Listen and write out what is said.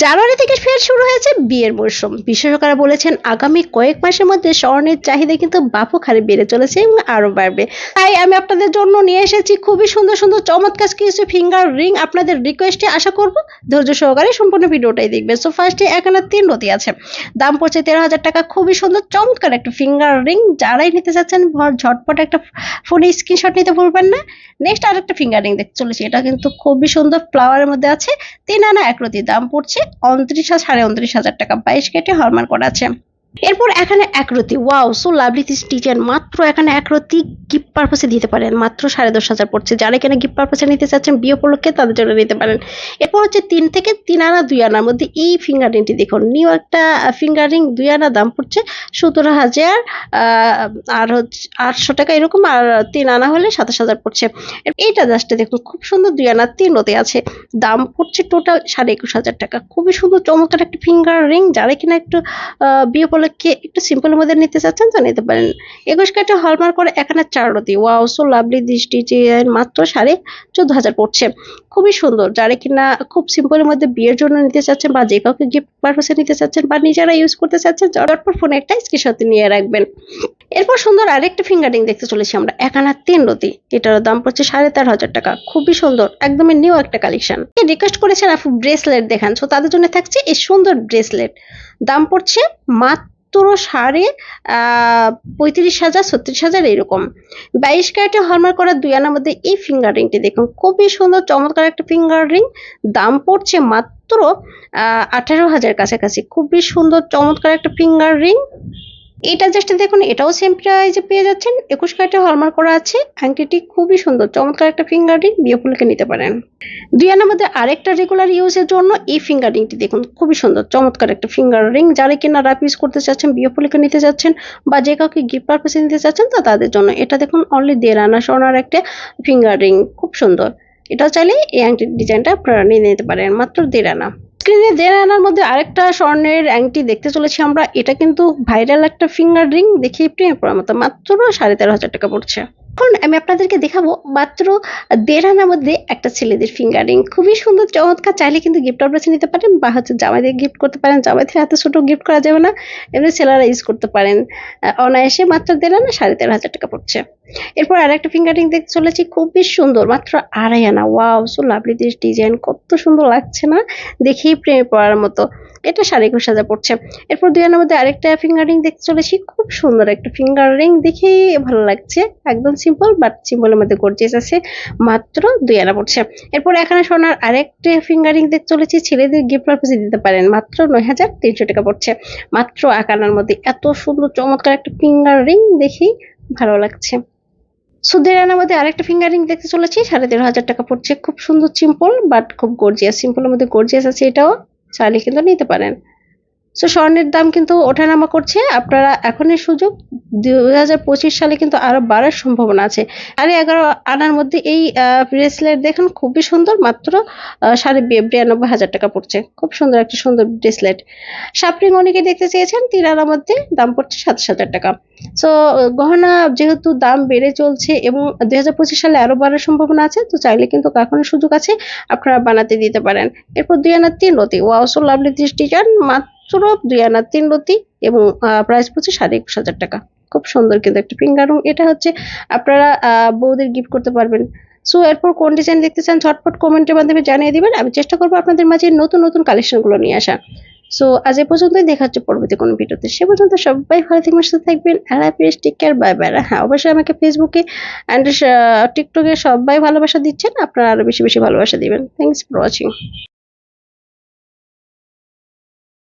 জানুয়ারি থেকে ফের শুরু হয়েছে বিয়ের মরশুম। বিশেষজ্ঞরা বলেছেন, আগামী কয়েক মাসের মধ্যে স্বর্ণের চাহিদা কিন্তু ব্যাপক হারে বেড়ে চলেছে এবং আরও বাড়বে। তাই আমি আপনাদের জন্য নিয়ে এসেছি খুবই সুন্দর সুন্দর, চমৎকার কিছু ফিঙ্গার রিং আপনাদের রিকোয়েস্টে আশা করব। ধৈর্য সহকারে সম্পূর্ণ ভিডিওটাই দেখবেন। সো ফার্স্টে এখানে তিন রতি আছে। দাম পড়ছে তেরো হাজার টাকা। খুবই সুন্দর, চমৎকার একটা ফিঙ্গার রিং। যারাই নিতে চাচ্ছেন, ভর ঝটপট একটা ফোনে স্ক্রিনশট নিতে ভুলবেন না। নেক্সট আরেকটা ফিঙ্গার রিং দেখতে চলেছি। এটা কিন্তু খুবই সুন্দর ফ্লাওয়ারের মধ্যে আছে। তিন আনা এক রতি দাম পড়ছে উনত্রিশ সাড়ে উনত্রিশ হাজার টাকা। বাইশ কেটে হলমার্ক করা আছে। এরপর এখানে একরতি wow so lovely this design মাত্র এখানে একরতি গিফট পারপাসে দিতে পারেন। মাত্র সাড়ে দশ হাজার পড়ছে। যারা এখানে গিফট পারপাসে নিতে চাচ্ছেন, বিয়ে উপলক্ষে তাদের জন্য নিতে পারেন। এরপর হচ্ছে তিন থেকে তিন আনা, দুই আনার মধ্যে এই ফিঙ্গার ফিঙ্গারিংটি দেখুন। নিউ একটা ফিঙ্গারিং দুই আনা দাম পড়ছে সতেরো হাজার আর হচ্ছে আটশো টাকা এরকম, আর তিন আনা হলে সাতাশ হাজার পড়ছে। এইটা জাস্ট দেখুন, খুব সুন্দর দুই আনা, তিন রতে আছে। দাম পড়ছে টোটাল সাড়ে একুশ হাজার টাকা। খুবই সুন্দর, চমৎকার একটা ফিঙ্গার রিং যারা কিনা একটু বিয়ে উপলক্ষে একটু সিম্পলের মধ্যে নিতে চাচ্ছেন, তো নিতে পারেন। একুশ কাটে হলমার্ক করে এখানে চার রতি wow so lovely this design মাত্র সাড়ে চোদ্দ হাজার পড়ছে। খুবই সুন্দর। যারা কিনা খুব সিম্পলের মধ্যে বিয়ের জন্য নিতে চাচ্ছেন বা যে কাউকে গিফট পারপাসে নিতে চাচ্ছেন বা নিজেরা ইউজ করতে চাচ্ছেন, চটপট ফোনে একটা স্ক্রিনশট নিয়ে রাখবেন। এরপর সুন্দর আরেকটা ফিঙ্গারিং দেখতে চলেছি আমরা। এক তিন রতি এটার দাম পড়ছে সাড়ে তেরো হাজার টাকা। খুবই সুন্দর, একদমই নিউ একটা কালেকশন রিকোয়েস্ট করেছেন আপু ব্রেসলেট দেখান। সো তাদের জন্য থাকছে এই সুন্দর ব্রেসলেট দাম পড়ছে মাত্র সাড়ে আহ, পঁয়ত্রিশ হাজার ছত্রিশ হাজার এরকম। বাইশ ক্যারেটে হলমার্ক করা দুই আনার মধ্যে এই ফিঙ্গার রিংটি দেখুন। খুবই সুন্দর চমৎকার একটা ফিঙ্গার রিং দাম পড়ছে মাত্র আঠারো হাজার কাছাকাছি। খুবই সুন্দর চমৎকার একটা ফিঙ্গার রিং এটা জাস্ট দেখুন, এটাও সেম প্রাইজে পেয়ে যাচ্ছেন। একুশ ক্যারেটে হলমার্ক করা আছে। আংটিটি খুবই সুন্দর, চমৎকার একটা ফিঙ্গার রিং বিয়ে ফুলকে নিতে পারেন। দুই আনার মধ্যে আরেকটা রেগুলার ইউজের জন্য এই ফিঙ্গার রিংটি দেখুন, খুবই সুন্দর, চমৎকার একটা ফিঙ্গার রিং যারা কিনা রাপ ইউজ করতে চাচ্ছেন, বিয়ে ফুলকে নিতে চাচ্ছেন বা যে কাউকে গিফট পারপাসে নিতে চাচ্ছেন, তা তাদের জন্য এটা দেখুন অনলি দেড় আনা সোনার একটা ফিঙ্গার রিং খুব সুন্দর। এটাও চাইলে এই আংটির ডিজাইনটা আপনারা নিয়ে নিতে পারেন, মাত্র দেড় আনা। স্ক্রিনে দেড় আনার মধ্যে আরেকটা স্বর্ণের অ্যাংটি দেখতে চলেছি আমরা। এটা কিন্তু ভাইরাল একটা ফিঙ্গার রিং দেখি প্রেমে মতো। মাত্র সাড়ে তেরো হাজার টাকা পড়ছে। এখন আমি আপনাদেরকে দেখাবো মাত্র দেড় আনার মধ্যে একটা ছেলেদের ফিঙ্গারিং খুবই সুন্দর, চমৎকার। চাইলে কিন্তু গিফট অর্ডার নিতে পারেন বা হচ্ছে জামাইদের গিফট করতে পারেন। জামাইদের এত ছোট গিফট করা যাবে না। এমনি ছেলেরা ইউজ করতে পারেন। অনায়াসে মাত্র দেড় আনা সাড়ে তেরো হাজার টাকা পড়ছে। এরপর আরেকটা ফিঙ্গার রিং দেখতে চলেছি। খুবই সুন্দর, মাত্র আড়াই আনা। Wow so lovely this design কত সুন্দর লাগছে না? দেখেই প্রেমে পড়ার মতো। এটা সাড়ে একুশ হাজার পড়ছে। এরপর দুই আনার মধ্যে আরেকটা ফিঙ্গার রিং দেখতে চলেছি। খুব সুন্দর একটা ফিঙ্গার রিং দেখেই ভালো লাগছে। একদম সিম্পল বাট সিম্পলের মধ্যে গর্জিয়াস আছে। মাত্র দুই আনা পড়ছে। এরপর এখানে সোনার আরেকটা ফিঙ্গার রিং দেখতে চলেছি। ছেলেদের গিফট পারপাসে দিতে পারেন। মাত্র নয় হাজার তিনশো টাকা পড়ছে। মাত্র এক আনার মধ্যে এত সুন্দর, চমৎকার একটা ফিঙ্গার রিং দেখেই ভালো লাগছে। সুদের আনার মধ্যে আরেকটা ফিঙ্গার রিং দেখতে চলেছি। সাড়ে তেরো হাজার টাকা পড়ছে। খুব সুন্দর সিম্পল বাট খুব গর্জিয়াস সিম্পলের মধ্যে গর্জিয়াস আছে এটাও। চাইলে কিন্তু নিতে পারেন। সো স্বর্ণের দাম কিন্তু ওঠানামা করছে। আপনারা এখনই সুযোগ দুই হাজার পঁচিশ সালে কিন্তু আরও বাড়ার সম্ভাবনা আছে। সাড়ে এগারো আনার মধ্যে এই ব্রেসলেট দেখেন, খুবই সুন্দর, মাত্র সাড়ে বিরানব্বই হাজার টাকা পড়ছে। খুব সুন্দর একটা সুন্দর ব্রেসলেট সাপরিং অনেকে দেখতে চেয়েছেন, তিন আনার মধ্যে দাম পড়ছে সাতাশ হাজার টাকা। সো গহনা যেহেতু দাম বেড়ে চলছে এবং দুই হাজার পঁচিশ সালে আরও বাড়ার সম্ভাবনা আছে, তো চাইলে কিন্তু এখনও সুযোগ আছে, আপনারা বানাতে দিতে পারেন। এরপর দুই আনার তিন রতি wow so lovely this design মাত্র দুই আনার তিন রতি এবং প্রাইস পড়ছে সাড়ে একুশ হাজার টাকা। খুব সুন্দর কিন্তু একটা ফিঙ্গার রুম এটা হচ্ছে, আপনারা বউদের গিফট করতে পারবেন। সো এরপর কোন ডিজাইন দেখতে চান, ঝটপট কমেন্টের মাধ্যমে জানিয়ে দেবেন। আমি চেষ্টা করব আপনাদের মাঝে নতুন নতুন কালেকশনগুলো নিয়ে আসা সো আজ এ পর্যন্তই। দেখা হচ্ছে পরবর্তী কোনো ভিডিওতে। সে পর্যন্ত সবাই ভালো থাকবেন, সুস্থ থাকবেন। আল্লাহ হাফিজ টেক কেয়ার বাই বাই হ্যাঁ অবশ্যই আমাকে ফেসবুকে অ্যান্ড টিকটকে সবাই ভালোবাসা দিচ্ছেন। আপনারা আরও বেশি বেশি ভালোবাসা দিবেন। Thanks for watching